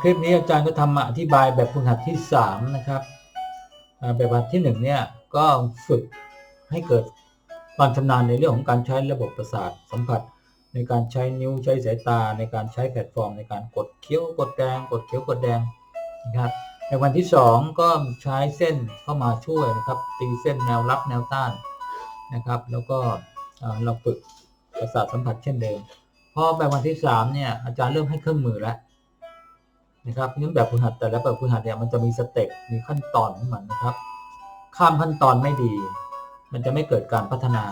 คลิปนี้อาจารย์ก็ทำมาอธิบายแบบฝึกหัดที่สามนะครับแบบฝึกหัดที่หนึ่งเนี่ยก็ฝึกให้เกิดความชำนาญในเรื่องของการใช้ระบบประสาทสัมผัส ในการใช้นิ้วใช้สายตา ในการใช้แพลตฟอร์ม ในการกดเคี้ยวกดแดง กดเคี้ยวกดแดงนะครับในวันที่สองก็ใช้เส้นเข้ามาช่วยนะครับตีเส้นแนวรับแนวต้านนะครับ แล้วก็เอ่อเราฝึกประสาทสัมผัสเช่นเดิมพอแบบวันที่สามเนี่ยอาจารย์เริ่มให้เครื่องมือแล้ว นะครับงั้นแบบฝึกหัดแต่ละแบบฝึกหัดเนี่ยมันจะมีสเต็ปมีขั้นตอนของมันนะครับ ข้ามขั้นตอนไม่ดี มันจะไม่เกิดการพัฒนา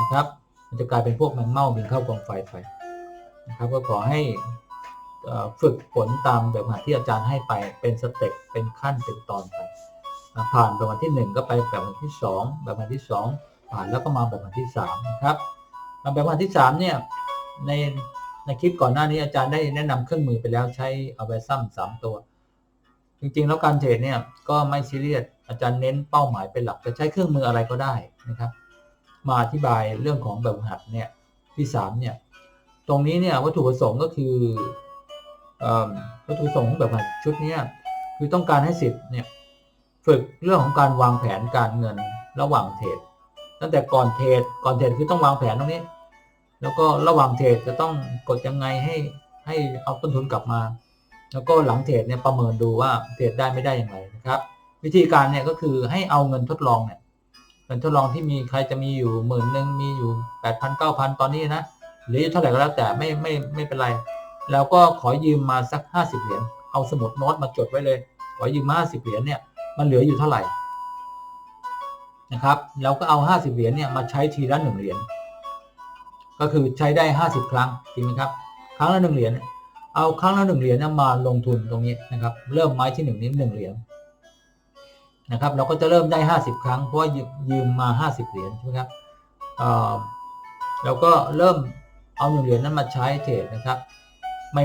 นะครับ มันจะกลายเป็นพวกแมงเม่าบินเข้ากองไฟไปนะครับ ก็ขอให้ฝึกฝนตามแบบหัดที่อาจารย์ให้ไปเป็นสเต็ปเป็นขั้นเป็นตอนไปผ่านแบบวันที่หนึ่งก็ไปแบบวันที่สองแบบวันที่สองผ่านแล้วก็มาแบบวันที่สามนะครับแบบวันที่สามเนี่ยใน ในคลิปก่อนหน้านี้อาจารย์ได้แนะนำเครื่องมือไปแล้วใช้เอาไวซ้ำสามตัว จริงๆ แล้วการเทรดเนี่ยก็ไม่ซีเรียสอาจารย์เน้นเป้าหมายเป็นหลักจะใช้เครื่องมืออะไรก็ได้นะครับ มาอธิบายเรื่องของแบบหัดเนี่ยที่สามเนี่ยตรงนี้เนี่ยวัตถุประสงค์ก็คืออวัตถุประสงค์ของแบบหัดชุดนี้คือต้องการให้สิทธิ์เนี่ยฝึกเรื่องของการวางแผนการเงินระหว่างเทรดตั้งแต่ก่อนเทรดก่อนเทรดคือต้องวางแผนตรงนี้ แล้วก็ระหว่างเทรดจะต้องกดยังไงให้ให้เอาต้นทุนกลับมา แล้วก็หลังเทรดเนี่ยประเมินดูว่าเทรดได้ไม่ได้อย่างไรนะครับ วิธีการเนี่ยก็คือให้เอาเงินทดลองเนี่ยเงินทดลองที่มีใครจะมีอยู่หมื่นหนึ่งมีอยู่แปดพันเก้าพันตอนนี้นะหรือเท่าไหร่ก็แล้วแต่ไม่ไม่ไม่เป็นไร แล้วก็ขอยืมมาสักห้าสิบเหรียญเอาสมุดโน้ตมาจดไว้เลย ขอยืมมาห้าสิบเหรียญเนี่ยมันเหลืออยู่เท่าไหร่นะครับแล้วก็เอาห้าสิบเหรียญเนี่ยมาใช้ทีละหนึ่งเหรียญ ก็คือใช้ได้ 50 ครั้งจริงไหมครับ ครั้งละหนึ่งเหรียญเอาครั้งละหนึ่งเหรียญมาลงทุนตรงนี้นะครับ เริ่มไม้ที่หนึ่งนี้หนึ่งเหรียญนะครับเราก็จะเริ่มได้ 50 ครั้งเพราะยืมมา 50 เหรียญใช่ไหมครับเราก็เริ่มเอาหนึ่งเหรียญนั้นมาใช้เทรดนะครับ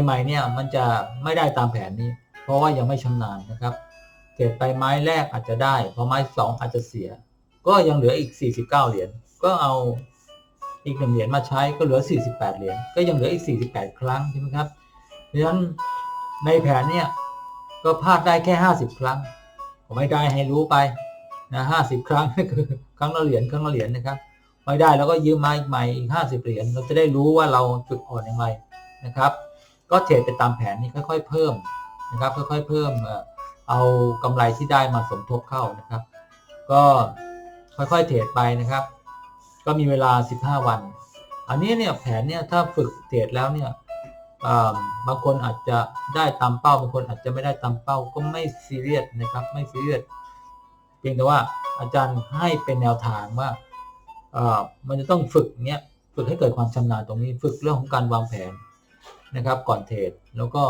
ใหม่ๆเนี่ยมันจะไม่ได้ตามแผนนี้ เพราะว่ายังไม่ชำนาญนะครับเทรดไปไม้แรกอาจจะได้พอไม้สองอาจจะเสีย ก็ยังเหลืออีก 49 เหรียญก็เอา อีกหนึ่งเหรียญมาใช้ก็เหลือ 48 เหรียญก็ยังเหลืออีก 48 ครั้งใช่ไหมครับเพราะฉะนั้นในแผนเนี่ยก็พลาดได้แค่ 50 ครั้ง ผมไม่ได้ให้รู้ไปนะ50ครั้งคือครั้งละเหรียญครั้งละเหรียญนะครับไม่ได้แล้วก็ยืมมาอีกใหม่อีก50เหรียญเราจะได้รู้ว่าเราจุดอ่อนอย่างไรนะครับ ก็เทรดไปตามแผนนี้ค่อย ๆ เพิ่มนะครับ ค่อย ๆ เพิ่มเอ่อเอากำไรที่ได้มาสมทบเข้านะครับ ก็ค่อยๆเทรดไปนะครับ ก็มีเวลา 15 วัน อันนี้เนี่ยแผนเนี่ยถ้าฝึกเทรดแล้วเนี่ยบางคนอาจจะได้ตามเป้าบางคนอาจจะไม่ได้ตามเป้าก็ไม่ซีเรียสนะครับไม่ซีเรียสเพียงแต่ว่าอาจารย์ให้เป็นแนวทางว่าอ่ามันจะต้องฝึกเนี่ยฝึกให้เกิดความชำนาญตรงนี้ฝึกเรื่องของการวางแผนนะครับก่อนเทรดแล้วก็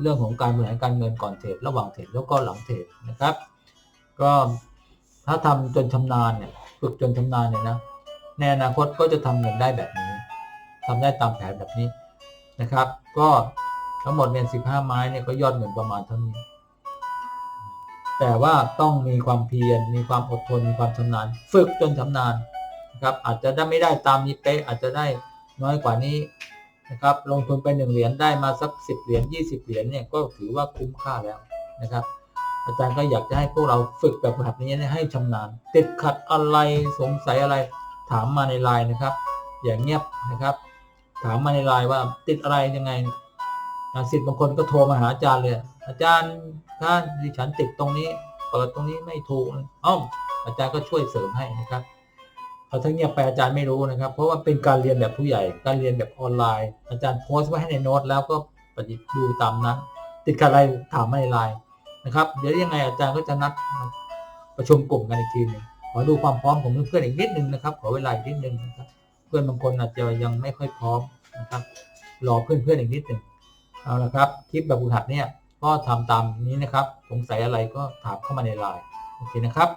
เรื่องของการบริหารการเงินก่อนเทรดระหว่างเทรดแล้วก็หลังเทรดนะครับ ก็ถ้าทำจนชำนาญเนี่ยฝึกจนชำนาญเนี่ยนะ ในอนาคตก็จะทำเงินได้แบบนี้ทำได้ตามแผนแบบนี้นะครับ ก็ทั้งหมดเนี่ย15ไม้เนี่ยก็ยอดเงินประมาณเท่านี้ แต่ว่าต้องมีความเพียร มีความอดทน มีความชำนาญ ฝึกจนชำนาญนะครับ อาจจะได้ไม่ได้ตามนี้เป๊ะอาจจะได้น้อยกว่านี้นะครับ ลงทุนไปหนึ่งเหรียญได้มาสัก10เหรียญ20เหรียญเนี่ยก็ถือว่าคุ้มค่าแล้วนะครับ อาจารย์ก็อยากจะให้พวกเราฝึกแบบแบบนี้ให้ชำนาญ ติดขัดอะไรสงสัยอะไร ถามมาในไลน์นะครับ อย่างเงียบนะครับ ถามมาในไลน์ว่าติดอะไรยังไงนะสิทธิ์บางคนก็โทรมาหาอาจารย์เลย อาจารย์ถ้าดิฉันติดตรงนี้เปิดตรงนี้ไม่ถูกอ้าอาจารย์ก็ช่วยเสริมให้นะครับพอถ้าเงียบไปอาจารย์ไม่รู้นะครับ เพราะว่าเป็นการเรียนแบบผู้ใหญ่ การเรียนแบบออนไลน์ อาจารย์โพสต์ไว้ให้ในโน้ตแล้วก็ปฏิบัติดูตามนั้น ติดอะไรถามมาในไลน์นะครับ เดี๋ยวยังไงอาจารย์ก็จะนัดประชุมกลุ่มกันอีกทีหนึง ขอดูความพร้อมของเพื่อนๆอีกนิดนึงนะครับ ขอเวลาอีกนิดนึงนะครับ เพื่อนบางคนอาจจะยังไม่ค่อยพร้อมนะครับรอเพื่อนๆอีกนิดนึงเอาละครับคลิปแบบฝึกหัดเนี่ยก็ทำตามนี้นะครับ สงสัยอะไรก็ถามเข้ามาในไลน์โอเคนะครับ